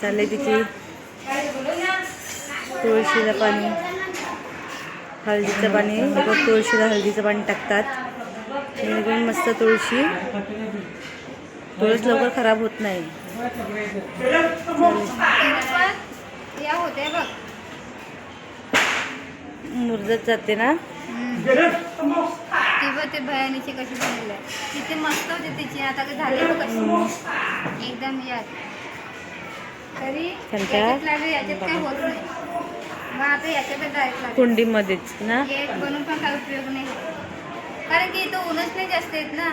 चाललंय तिची तुळशीला पाणी. हळदीचं पाणी. लोक तुळशीला हळदीचं पाणी टाकतात. निघून मस्त तुळशी. तुळस लवकर खराब होत नाही. मुरजत जाते ना? ती बघ ते भयानीची कशी बनवली आहे किती मस्त होती तिची. आता झाली बघ कशी एकदम यात. तरी याच्यात लागली याच्यात काय होत नाही. मग आता याच्यातच डायरेक्ट लागली. कुंडीमध्येच ना? पण काही उपयोग नाही. कारण की इथं ऊनच नाही जास्त येत ना.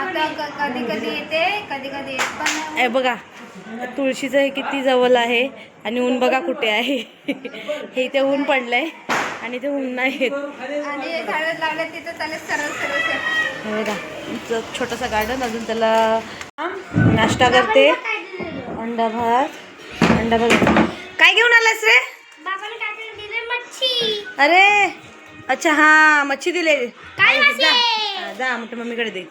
आता कधी कधी येते कधी कधी येत पण ए बघा. तुळशीचं हे किती जवळ आहे आणि ऊन बघा कुठे आहे. हे इथे ऊन पडलंय. आणि ते ऊन नाही येत आणि झाडं लागले तिथं चालेल सरळ सरळ सरळ हे बघा आमचं छोटंसं गार्डन अजून त्याला नाश्ता करते. अंडा भात अंडा भात काय घेऊन आलास रे? मच्छी. अरे अच्छा हा मच्छी दिले. जा. जा मोठ्या मम्मीकडे दे.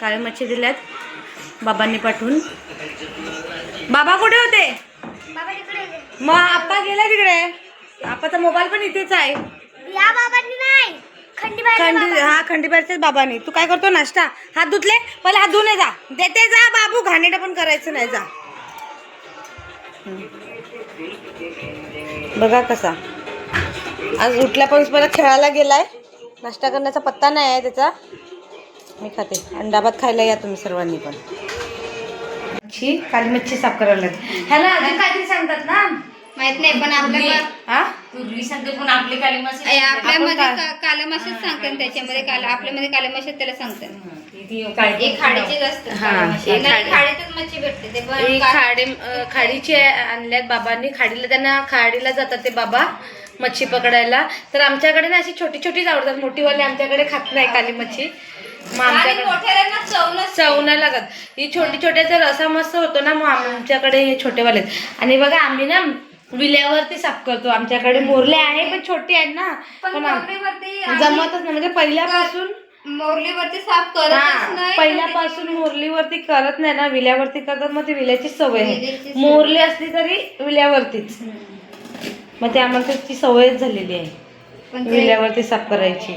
काळे मच्छी दिल्यात बाबांनी पाठवून. बाबा कुठे होते. मग आप्पा गेला तिकडे. आप्पाचा मोबाईल पण इथेच आहे. या बाबांनी नाही. खंडीबाई खंडी हा खंडीबारच्याच बाबांनी. तू काय करतो? नाश्ता. हात धुतले? पहिले हात ये जा. देते जा बाबू. घाणेरडं पण करायचं नाही जा. बघा कसा. आज उठल्यापासून परत खेळायला गेलाय. नाश्ता करण्याचा पत्ता नाही आहे त्याचा. मी खाते. अंडा भात खायला या तुम्ही सर्वांनी पण. मच्छी काली मच्छी साफ करायला लागते. ह्याला अजून काहीतरी सांगतात ना? माहीत नाही पण आपल्या हा? पूर्वी सांगते पण आपली काली मासे ए, आपल्यामध्ये का- काल्या माशीच सांगतात त्याच्यामध्ये काला आपल्यामध्ये काल्या माशीच त्याला सांगतात एक खाडीचीच असते. हा, काळी माशी. एक नाही, खाडी. खाडीतच मच्छी भेटते. ते पण ही का- खाडी अं, खाडीची आणल्यात बाबांनी. खाडीला त्यांना खाडीला जातात ते बाबा मच्छी पकडायला. तर आमच्याकडे ना अशी छोटी छोटीच आवडतात. मोठीवाली आमच्याकडे खात नाही काली मच्छी. मग आणि आमच्याकडे मोठ्याला चव नसते. चव नाही लागत. ही छोटी छोट्याचा रसा मस्त होतो ना मग आमच्याकडे हे छोटेवाले आहेत. आणि बघा आम्ही ना विल्यावरती साफ करतो. आमच्याकडे मोरले आहे पण छोटी आहेत ना. पण पण आम- मोरलीवरती आम्ही- जमतच नाही म्हणजे पहिल्यापासून मोरलीवरती साफ करतच हा नाही पहिल्यापासून मोरलीवरती करत नाही ना विल्यावरती करतात मग ती विल्याची सवय विल्याची आहे सवय. मोरली असली तरी विल्यावरतीच. मग ते आम्हाला त्याची सवयच झालेली आहे पण ते- विल्यावरती साफ करायची.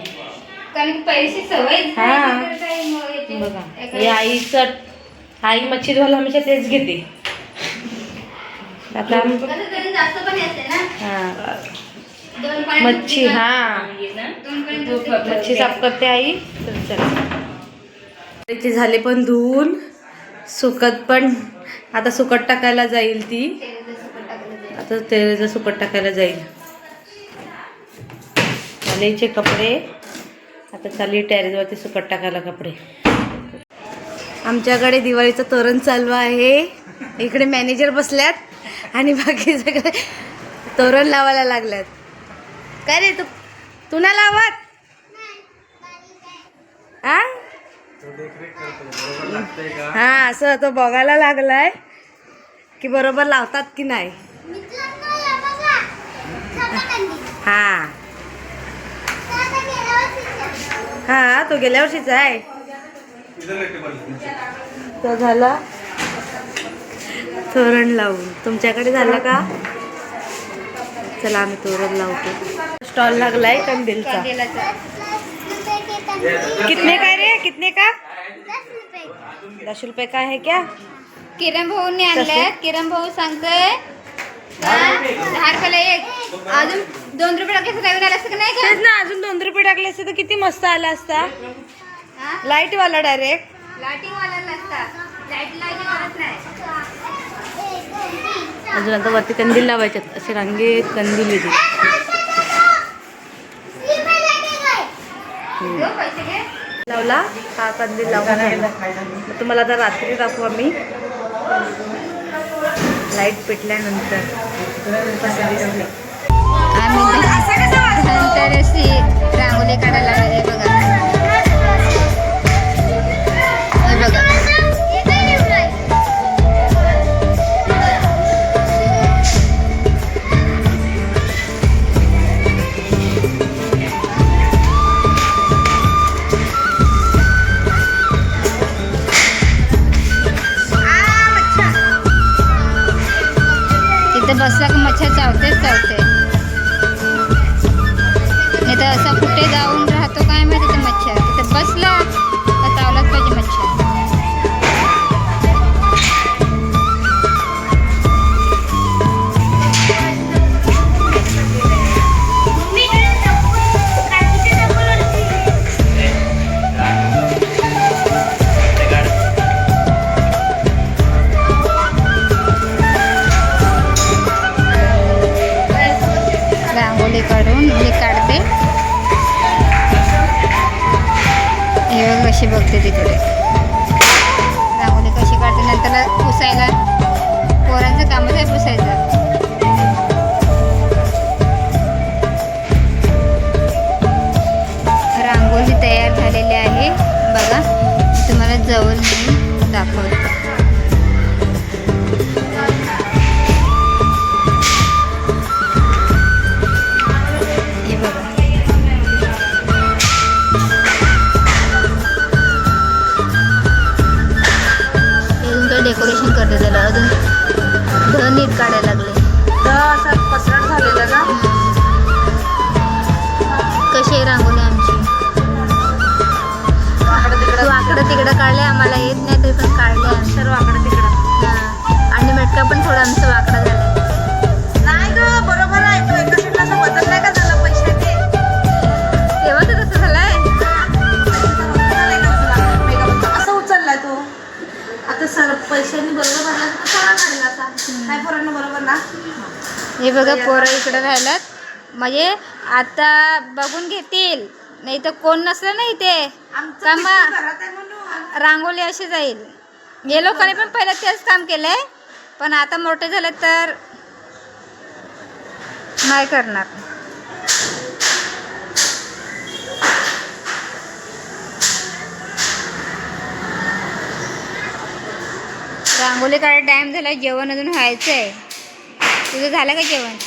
कारण की पहिलीची सवय हा. बघा हे आईचं आई मच्छी धुवायला हमेशा तेच घेते. आता आम- जास्त पण येते ना. हा. दोन पाणी मच्छी हा. मच्छी साफ करते आई. चला. झाले पण धुवून. सुकत पण. आता सुकट टाकायला जाईल ती. आता तेलाचं सुकट टाकायला जाईल. चालेचे कपडे. आता चालली टॅरेसवरती सुकट टाकायला कपडे. आमच्याकडे दिवाळीचं तोरण चालू आहे. इकडे मॅनेजर बसल्यात. आणि बाकी सगळे तोरण लावायला लागल्यात. काय रे तू? तू ना लावत? हा असं तो बघायला लागलाय की बरोबर लावतात की नाही. हा. हा तो गेल्या वर्षीचा आहे. तो झाला. तोरण लावून. तुमच्याकडे झाला का? चला आम्ही तोरण लावतो. स्टॉल लागलाय कंदीलचा. कितने का रे? कितने का? दस रुपये का है क्या? किरण भाऊनी आणले. किरण भाऊ सांगतोय? दहा रुपयाला एक. अजून दोन रुपये टाकले नवीन आलं असतं का नाही तेच ना अजून दोन रुपये टाकले असते तर किती मस्त आला असता. का लाइट वाला डायरेक्ट नसता. लाइट लाईटिंग नाही. अजून आता वरती कंदील लावायच्यात. असे रांगेत कंदील येते लावला. हा कंदील लावला तुम्हाला आता रात्री दाखवू आम्ही. लाइट पेटल्यानंतर. आम्ही रांगोळी काढायला बघा. सग मच्छर चावतेच चावते. नाही तर असा कुठे जाऊन राहतो काय माहिती ते मच्छर. तिथे बसला तर चावलाच पाहिजे मच्छर. थोडा आमचं वाकडा झाला. नाही ग बरोबर आहे. तो एका साईडला असं बदललाय का झाला पैशाचे तेव्हा तर तसं झालंय. असं उचललाय तो. आता सर पैशांनी बरोबर भरला तर सारा काढला आता? काय पोरांना बरोबर ना? हे बघा पोरं इकडे राहिलात म्हणजे आता बघून घेतील. नाही तर कोण नसलं ना इथे. आमचं का पिशवी मग घरात आहे म्हणून. रांगोळी अशी जाईल. हे लोकांनी पण पहिलं तेच काम केलंय. पण आता मोठे झाले तर नाही करणार. रांगोळी काढायला टाइम झाला जेवण अजून व्हायचं आहे तुझं झालं का जेवण?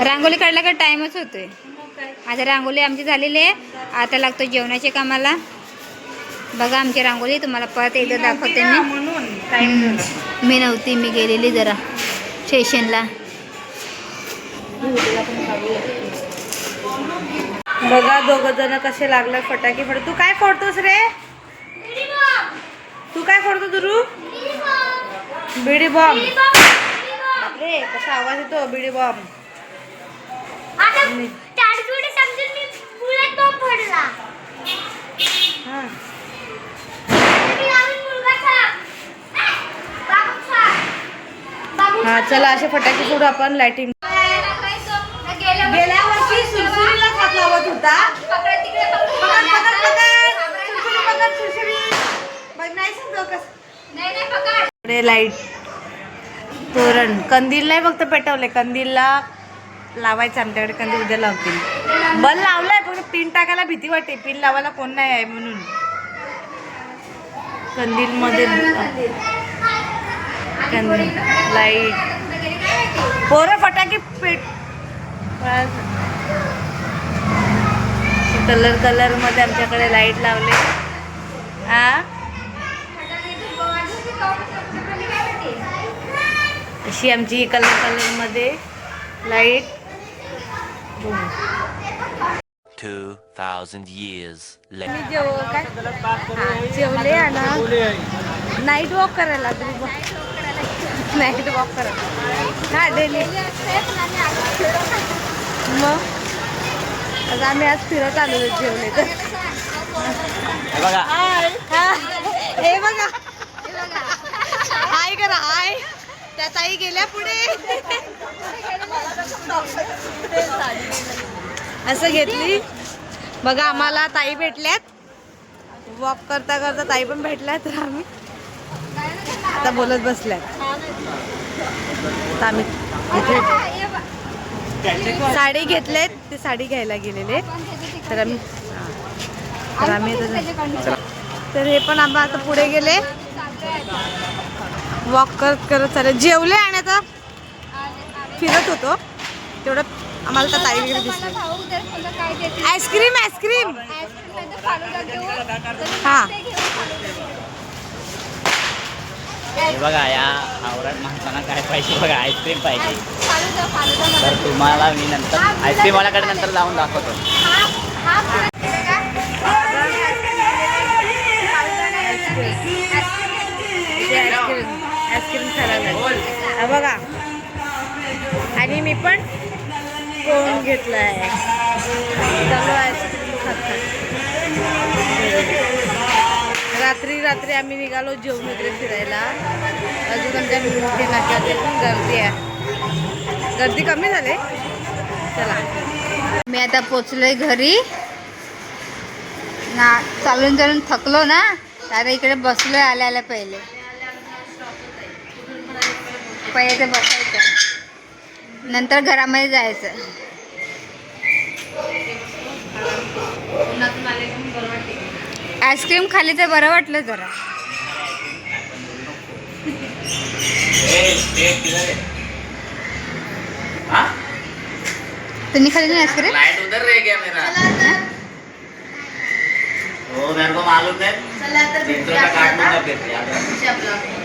रांगोळी काढला का टाइमच होतोय? आता रांगोळी आमची झालेली आहे. आता लागतो जेवणाच्या कामाला. बघा आमची रांगोळी तुम्हाला परत एकदा दाखवते मी. मी नव्हती मी गेलेली जरा स्टेशनला बघा दोघ जण कसे लागले फटाके फोड तू काय फोडतोस रे? तू काय फोडतो दुरू? बिडी बॉम्ब. बापरे कसा आवाज येतो बिडी बॉम्ब हा हा चला असे फटाके फोडू आपण लाइटिंग गेल्या वर्षी सुरसुरीला हात लावत होता. लाइट तोरण कंदील नाही फक्त पेटवले कंदीलला लावायचं आमच्याकडे. कंदील उद्या लावतील. बल लावलाय पण पिन टाकायला भीती वाटते. पिन लावायला कोण नाही आहे म्हणून. कंदील मध्ये कंदील लाइट पोरं फटाके पेट कलर कलरमध्ये आमच्याकडे लाइट लावले. हा अशी आमची कलर कलरमध्ये लाइट 2,000 years later. मी जेव काय? जेवले आणि नाईट वॉक करायला नाईट वॉक करायला हा डेली. मग? आम्ही आज फिरत आलेलो जेवले तर हा. हे. बघा. हाय करा हाय. त्या ताई गेल्या पुढे. असं घेतली. बघा आम्हाला ताई भेटल्यात. वॉक करता करता ताई पण भेटल्यात तर आम्ही. आता बोलत बसल्यात. आम्ही घेतले साडी घेतलेत ते साडी घ्यायला गेलेले. तर आम्ही. तर आम्ही तर हे पण आम्ही आता पुढे गेले. वॉक करत करत चालेल. जेवले आणि आता फिरत होतो. तेवढं आम्हाला तर ताई वगैरे दिसले. आईस्क्रीम आईस्क्रीम हा. हे बघा या आवरात माणसांना काय पाहिजे? बघा आईस्क्रीम पाहिजे. तर तुम्हाला मी नंतर आईस्क्रीमवाल्याकडे नंतर जाऊन दाखवतो. हा हा आहे आईस्क्रीम खायला बघा. आणि मी पण कोण घेतलाय. चालू आईस्क्रीम रात्री आम्ही निघालो जेवण वगैरे फिरायला. अजून आमच्या मुंबई नाक्यात पण गर्दी आहे. गर्दी कमी झाली. चला. मी आता पोचलोय घरी. ना चालून चालून थकलो ना अरे इकडे बसलोय आल्या आल्या पहिले. पहिले तर बसायचं. नंतर घरामध्ये जायचं. आईस्क्रीम खाली तर बरं वाटलं जरा. तुम्ही खाली नाही आईस्क्रीम? लाइट उधर रह गया मेरा वो मेरे को मालूम है। चला तर का फिर।